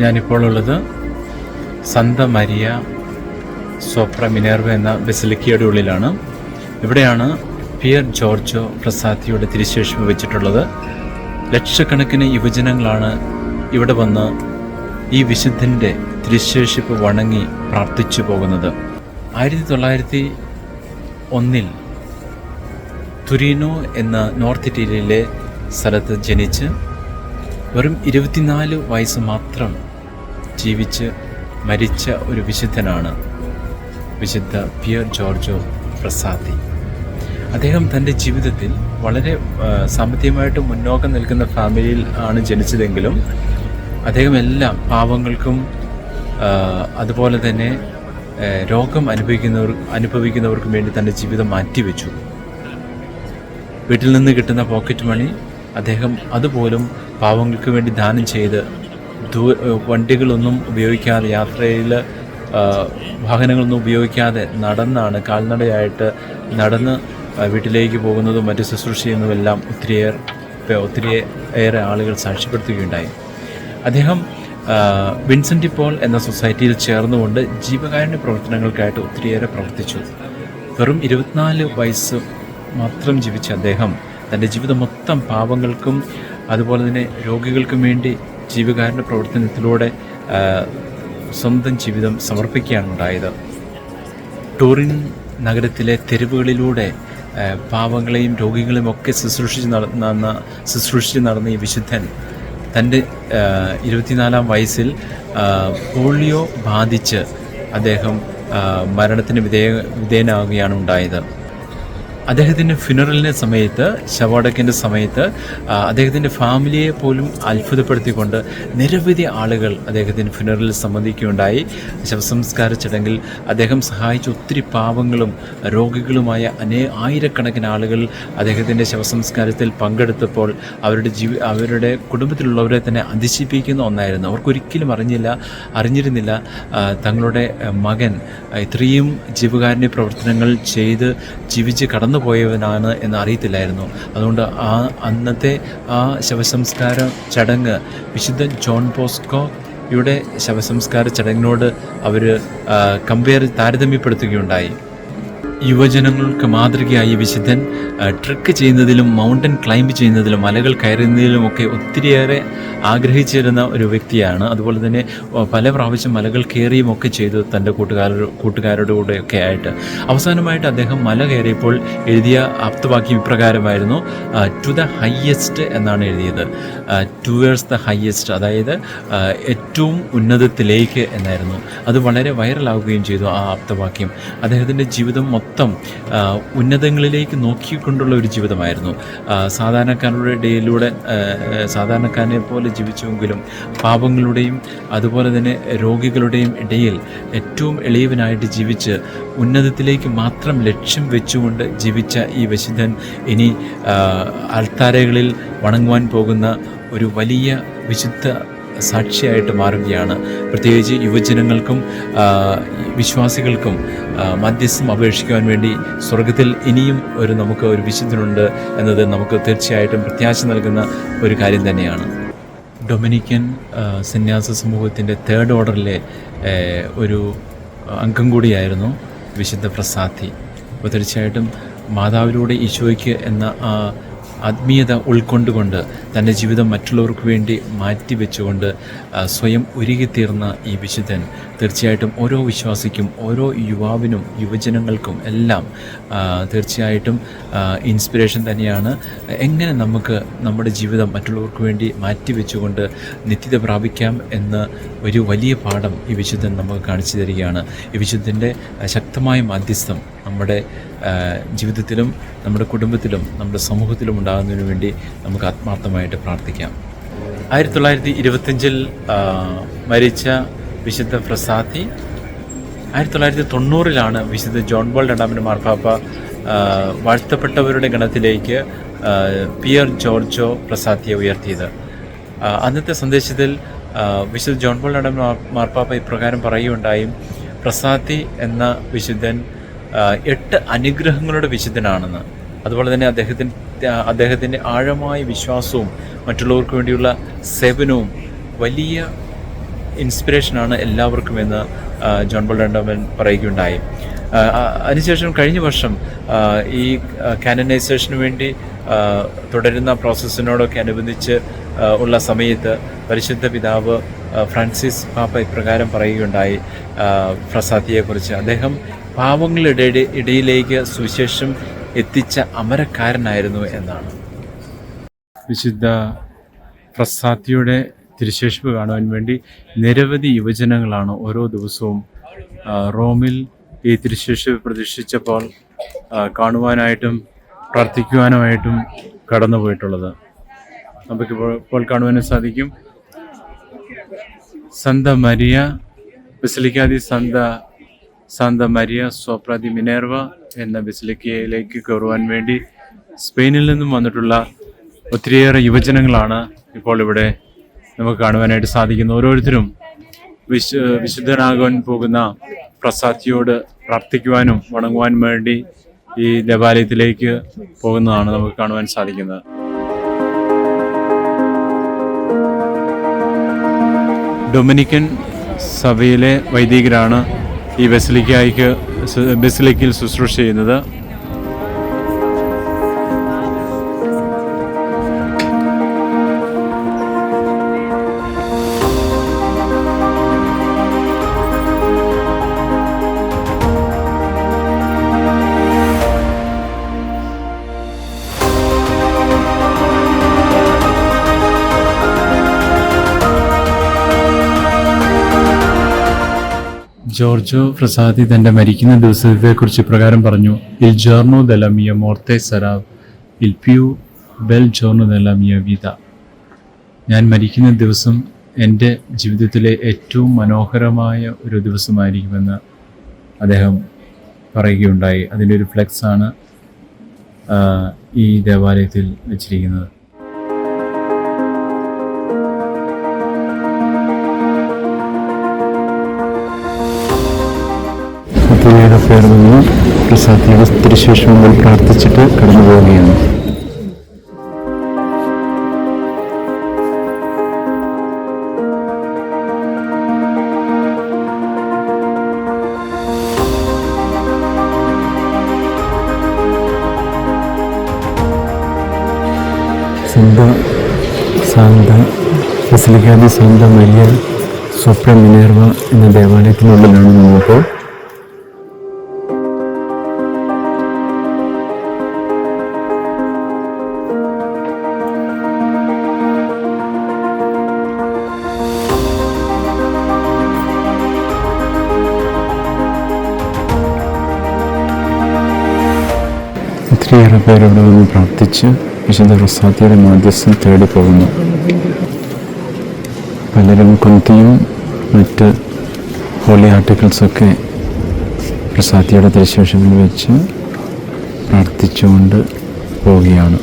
ഞാനിപ്പോൾ ഉള്ളത് സന്ത Maria സോപ്ര Minerva എന്ന ബസിലിക്കയുടെ ഉള്ളിലാണ്. ഇവിടെയാണ് പിയർ ജോർജോ പ്രസാദിയുടെ തിരിശേഷം വെച്ചിട്ടുള്ളത്. ലക്ഷക്കണക്കിന് യുവജനങ്ങളാണ് ഇവിടെ വന്ന് ഈ വിശുദ്ധന്റെ തിരിശേഷിപ്പ് വണങ്ങി പ്രാർത്ഥിച്ചു പോകുന്നത്. ആയിരത്തി തൊള്ളായിരത്തി ഒന്നിൽ തുരീനോ എന്ന നോർത്ത് ഇറ്റലിയിലെ സ്ഥലത്ത് ജനിച്ച് വെറും ഇരുപത്തിനാല് വയസ്സ് മാത്രം ജീവിച്ച് മരിച്ച ഒരു വിശുദ്ധനാണ് വിശുദ്ധ പിയർ ജോർജോ പ്രസാദി. അദ്ദേഹം തന്റെ ജീവിതത്തിൽ വളരെ സാമ്പത്തികമായിട്ട് മുന്നോക്കം നിൽക്കുന്ന ഫാമിലിയിൽ ആണ് ജനിച്ചതെങ്കിലും അദ്ദേഹം എല്ലാം പാവങ്ങൾക്കും അതുപോലെ തന്നെ രോഗം അനുഭവിക്കുന്നവർ അനുഭവിക്കുന്നവർക്കും വേണ്ടി തന്റെ ജീവിതം മാറ്റിവെച്ചു. വീട്ടിൽ നിന്ന് കിട്ടുന്ന പോക്കറ്റ് മണി അദ്ദേഹം അതുപോലും പാവങ്ങൾക്ക് വേണ്ടി ദാനം ചെയ്ത് ദൂ വണ്ടികളൊന്നും ഉപയോഗിക്കാതെ യാത്രയിൽ വാഹനങ്ങളൊന്നും ഉപയോഗിക്കാതെ നടന്നാണ് കാൽനടയായിട്ട് നടന്ന് വീട്ടിലേക്ക് പോകുന്നതും മറ്റ് ശുശ്രൂഷ ചെയ്യുന്നതുമെല്ലാം ഒത്തിരിയേറെ ഒത്തിരി ഏറെ ആളുകൾ സാക്ഷ്യപ്പെടുത്തുകയുണ്ടായി. അദ്ദേഹം വിൻസെന്റ് പോൾ എന്ന സൊസൈറ്റിയിൽ ചേർന്നുകൊണ്ട് ജീവകാരുണ്യ പ്രവർത്തനങ്ങൾക്കായിട്ട് ഒത്തിരിയേറെ പ്രവർത്തിച്ചു. വെറും ഇരുപത്തിനാല് വയസ്സ് മാത്രം ജീവിച്ച അദ്ദേഹം തന്റെ ജീവിതം മൊത്തം പാപങ്ങൾക്കും അതുപോലെ തന്നെ രോഗികൾക്കും വേണ്ടി ജീവകാരുണ്യ പ്രവർത്തനത്തിലൂടെ സ്വന്തം ജീവിതം സമർപ്പിക്കുകയാണ് ഉണ്ടായത്. ടൂറിൻ നഗരത്തിലെ തെരുവുകളിലൂടെ പാവങ്ങളെയും രോഗികളെയും ഒക്കെ ശുശ്രൂഷിച്ച് നടന്ന ശുശ്രൂഷിച്ച് നടന്ന ഈ വിശുദ്ധൻ തന്റെ ഇരുപത്തിനാലാം വയസ്സിൽ പോളിയോ ബാധിച്ച് അദ്ദേഹം മരണത്തിന് വിധേയ വിധേയനാവുകയാണ് ഉണ്ടായത്. അദ്ദേഹത്തിന്റെ ഫിനറലിന്റെ സമയത്ത് ശവാടക്കിന്റെ സമയത്ത് അദ്ദേഹത്തിന്റെ ഫാമിലിയെ പോലും അത്ഭുതപ്പെടുത്തിക്കൊണ്ട് നിരവധി ആളുകൾ അദ്ദേഹത്തിന്റെ ഫിനറലിൽ സംബന്ധിക്കുകയുണ്ടായി. ശവസംസ്കാര ചടങ്ങിൽ അദ്ദേഹം സഹായിച്ച ഒത്തിരി പാവങ്ങളും രോഗികളുമായ അനേ ആയിരക്കണക്കിന് ആളുകൾ അദ്ദേഹത്തിന്റെ ശവസംസ്കാരത്തിൽ പങ്കെടുത്തപ്പോൾ അവരുടെ ജീവി അവരുടെ കുടുംബത്തിലുള്ളവരെ തന്നെ അതിശയിപ്പിക്കുന്ന ഒന്നായിരുന്നു. അവർക്കൊരിക്കലും അറിഞ്ഞില്ല അറിഞ്ഞിരുന്നില്ല തങ്ങളുടെ മകൻ ഇത്രയും ജീവകാരുണ്യ പ്രവർത്തനങ്ങൾ ചെയ്ത് ജീവിച്ച് കടന്നുപോയവനാണ് എന്ന് അറിയത്തില്ലായിരുന്നു. അതുകൊണ്ട് ആ അന്നത്തെ ആ ശവസംസ്കാര ചടങ്ങ് വിശുദ്ധ ജോൺ പോസ്കോ യുടെ ശവസംസ്കാര ചടങ്ങിനോട് അവർ കമ്പയർ താരതമ്യപ്പെടുത്തുകയുണ്ടായി. യുവജനങ്ങൾക്ക് മാതൃകയായി വിശുദ്ധൻ ട്രക്ക് ചെയ്യുന്നതിലും മൗണ്ടൻ ക്ലൈംബ് ചെയ്യുന്നതിലും മലകൾ കയറുന്നതിലും ഒക്കെ ഒത്തിരിയേറെ ആഗ്രഹിച്ചിരുന്ന ഒരു വ്യക്തിയാണ്. അതുപോലെ തന്നെ പല പ്രാവശ്യം മലകൾ കയറിയും ഒക്കെ ചെയ്തു തന്റെ കൂട്ടുകാരുടെ കൂട്ടുകാരുടെ ഒക്കെ ആയിട്ട്. അവസാനമായിട്ട് അദ്ദേഹം മല കയറിയപ്പോൾ എഴുതിയ ആപ്തവാക്യം ഇപ്രകാരമായിരുന്നു ടു ദ ഹയ്യസ്റ്റ് എന്നാണ് എഴുതിയത്. ടുവേഴ്സ് ദ ഹയ്യസ്റ്റ് അതായത് ഏറ്റവും ഉന്നതത്തിലേക്ക് എന്നായിരുന്നു. അത് വളരെ വൈറലാവുകയും ചെയ്തു ആ ആപ്തവാക്യം. അദ്ദേഹത്തിന്റെ ജീവിതം മൊത്തം ആ, ഉന്നതങ്ങളിലേക്ക് നോക്കിക്കൊണ്ടുള്ള ഒരു ജീവിതമായിരുന്നു. സാധാരണക്കാരുടെ ഇടയിലൂടെ സാധാരണക്കാരനെ പോലെ ജീവിച്ചുവെങ്കിലും പാപങ്ങളുടെയും അതുപോലെ തന്നെ രോഗികളുടെയും ഇടയിൽ ഏറ്റവും എളിയവനായിട്ട് ജീവിച്ച് ഉന്നതത്തിലേക്ക് മാത്രം ലക്ഷ്യം വെച്ചുകൊണ്ട് ജീവിച്ച ഈ വിശുദ്ധൻ ഇനി അൾത്താരകളിൽ വണങ്ങുവാൻ പോകുന്ന ഒരു വലിയ വിശുദ്ധ സാക്ഷിയായിട്ട് മാറുകയാണ്. പ്രത്യേകിച്ച് യുവജനങ്ങൾക്കും വിശ്വാസികൾക്കും മധ്യസ്ഥം അപേക്ഷിക്കുവാൻ വേണ്ടി സ്വർഗത്തിൽ ഇനിയും ഒരു നമുക്ക് ഒരു വിശുദ്ധനുണ്ട് എന്നത് നമുക്ക് തീർച്ചയായിട്ടും പ്രത്യാശ നൽകുന്ന ഒരു കാര്യം തന്നെയാണ്. ഡൊമിനിക്കൻ സന്യാസ സമൂഹത്തിന്റെ തേർഡ് ഓർഡറിലെ ഒരു അംഗം കൂടിയായിരുന്നു വിശുദ്ധ പ്രസാദി അപ്പോൾ തീർച്ചയായിട്ടും മാതാവിലൂടെ ഈശോയ്ക്ക് എന്ന ആ ആത്മീയത ഉൾക്കൊണ്ടുകൊണ്ട് തന്റെ ജീവിതം മറ്റുള്ളവർക്ക് വേണ്ടി മാറ്റിവെച്ചുകൊണ്ട് സ്വയം ഒരുകിത്തീർന്ന ഈ വിശുദ്ധൻ തീർച്ചയായിട്ടും ഓരോ വിശ്വാസിക്കും ഓരോ യുവാവിനും യുവജനങ്ങൾക്കും എല്ലാം തീർച്ചയായിട്ടും ഇൻസ്പിറേഷൻ തന്നെയാണ്. എങ്ങനെ നമുക്ക് നമ്മുടെ ജീവിതം മറ്റുള്ളവർക്ക് വേണ്ടി മാറ്റിവെച്ചുകൊണ്ട് നിത്യത പ്രാപിക്കാം എന്ന് ഒരു വലിയ പാഠം ഈ വിശുദ്ധൻ നമുക്ക് കാണിച്ചു തരികയാണ്. ഈ വിശുദ്ധന്റെ ശക്തമായ മാധ്യസ്ഥം നമ്മുടെ ജീവിതത്തിലും നമ്മുടെ കുടുംബത്തിലും നമ്മുടെ സമൂഹത്തിലും ഉണ്ടാകുന്നതിന് വേണ്ടി നമുക്ക് ആത്മാർത്ഥമായിട്ട് പ്രാർത്ഥിക്കാം. ആയിരത്തി തൊള്ളായിരത്തി ഇരുപത്തഞ്ചിൽ മരിച്ച വിശുദ്ധ പ്രസാദി ആയിരത്തി തൊള്ളായിരത്തി തൊണ്ണൂറിലാണ് വിശുദ്ധ ജോൺ ബോൾ രണ്ടാമന്റെ മാർപ്പാപ്പ വാഴ്ത്തപ്പെട്ടവരുടെ ഗണത്തിലേക്ക് പിയർ ജോർജോ പ്രസാദിയെ ഉയർത്തിയത്. അന്നത്തെ സന്ദേശത്തിൽ വിശുദ്ധ ജോൺ ബോൾ രണ്ടാമൻ മാർ- മാർപ്പാപ്പ ഇപ്രകാരം പറയുകയുണ്ടായും പ്രസാദി എന്ന വിശുദ്ധൻ എട്ട് അനുഗ്രഹങ്ങളുടെ വിശുദ്ധനാണെന്ന്. അതുപോലെ തന്നെ അദ്ദേഹത്തിന്റെ അദ്ദേഹത്തിന്റെ ആഴമായ വിശ്വാസവും മറ്റുള്ളവർക്ക് വേണ്ടിയുള്ള സേവനവും വലിയ ഇൻസ്പിറേഷനാണ് എല്ലാവർക്കും എന്ന് ജോൺ ബോൾ രണ്ടാമൻ പറയുകയുണ്ടായി. അതിനുശേഷം കഴിഞ്ഞ വർഷം ഈ കാനനൈസേഷന് വേണ്ടി തുടരുന്ന പ്രോസസ്സിനോടൊക്കെ അനുബന്ധിച്ച് ഉള്ള സമയത്ത് പരിശുദ്ധ പിതാവ് ഫ്രാൻസിസ് പാപ്പ ഇപ്രകാരം പറയുകയുണ്ടായി പ്രസാദിയെക്കുറിച്ച്. അദ്ദേഹം പാവങ്ങളുടെ ഇടയിലേക്ക് സുവിശേഷം എത്തിച്ച അമരക്കാരനായിരുന്നു എന്നാണ്. വിശുദ്ധ പ്രസാത്തിയുടെ തിരുശേഷിപ്പ് കാണുവാൻ വേണ്ടി നിരവധി യുവജനങ്ങളാണ് ഓരോ ദിവസവും റോമിൽ ഈ തിരുശേഷിപ്പ് പ്രതീക്ഷിച്ചപ്പോൾ കാണുവാനായിട്ടും പ്രാർത്ഥിക്കുവാനുമായിട്ടും കടന്നു പോയിട്ടുള്ളത് നമുക്കിപ്പോൾ ഇപ്പോൾ കാണുവാനും സാധിക്കും. സന്ത മരിയ വിസലിക്കാതി സന്ത സാന്ത മരിയ സോപ്രാദി മിനേർവ എന്ന ബസിലിക്കയിലേക്ക് കയറുവാൻ വേണ്ടി സ്പെയിനിൽ നിന്നും വന്നിട്ടുള്ള ഒത്തിരിയേറെ യുവജനങ്ങളാണ് ഇപ്പോൾ ഇവിടെ നമുക്ക് കാണുവാനായിട്ട് സാധിക്കുന്നത്. ഓരോരുത്തരും വിശു വിശുദ്ധനാകാൻ പോകുന്ന പ്രസാദിയോട് പ്രാർത്ഥിക്കുവാനും വണങ്ങുവാൻ വേണ്ടി ഈ ദേവാലയത്തിലേക്ക് പോകുന്നതാണ് നമുക്ക് കാണുവാൻ സാധിക്കുന്നത്. ഡൊമിനിക്കൻ സഭയിലെ വൈദികരാണ് ഈ ബസിലിക്കായിക്ക് ബസിലിക്കയിൽ ശുശ്രൂഷ ചെയ്യുന്നത് ജോർജോ പ്രസാദി തന്റെ മരിക്കുന്ന ദിവസത്തെക്കുറിച്ച് ഇപ്രകാരം പറഞ്ഞു. ഇൽ ജോർണോ ദല മിയ മോർത്തെ സരാവ് ഇൽ പ്യൂ ബെൽ ജോർണോ ദല മിയ വിത. ഞാൻ മരിക്കുന്ന ദിവസം എന്റെ ജീവിതത്തിലെ ഏറ്റവും മനോഹരമായ ഒരു ദിവസമായിരിക്കുമെന്ന് അദ്ദേഹം പറയുകയുണ്ടായി. അതിന്റെ ഒരു ഫ്ലെക്സാണ് ഈ ദേവാലയത്തിൽ വെച്ചിരിക്കുന്നത്. ഒത്തിരിയേറെ പേർ പ്രസാദ് പ്രസാദിയുടെ തിരുശേഷം മുമ്പിൽ പ്രാർത്ഥിച്ചിട്ട് കടന്നു പോവുകയാണ്. സന്ത സാന്ത മരിയ സ്വപ്ന മിനേർവ എന്ന ദേവാലയത്തിനുള്ളിലാണ് നമ്മളിപ്പോൾ ഒത്തിരിയേറെ പേരോട് വന്ന് പ്രാർത്ഥിച്ച് വിശുദ്ധ പ്രസാദിയുടെ മാധ്യസ്ഥം തേടി പോകുന്നു. പലരും കുന്തിയും മറ്റ് ഹോളി ആർട്ടിക്കിൾസൊക്കെ പ്രസാദിയുടെ തിരുശേഷത്തിൽ വെച്ച് പ്രാർത്ഥിച്ചുകൊണ്ട് പോവുകയാണ്.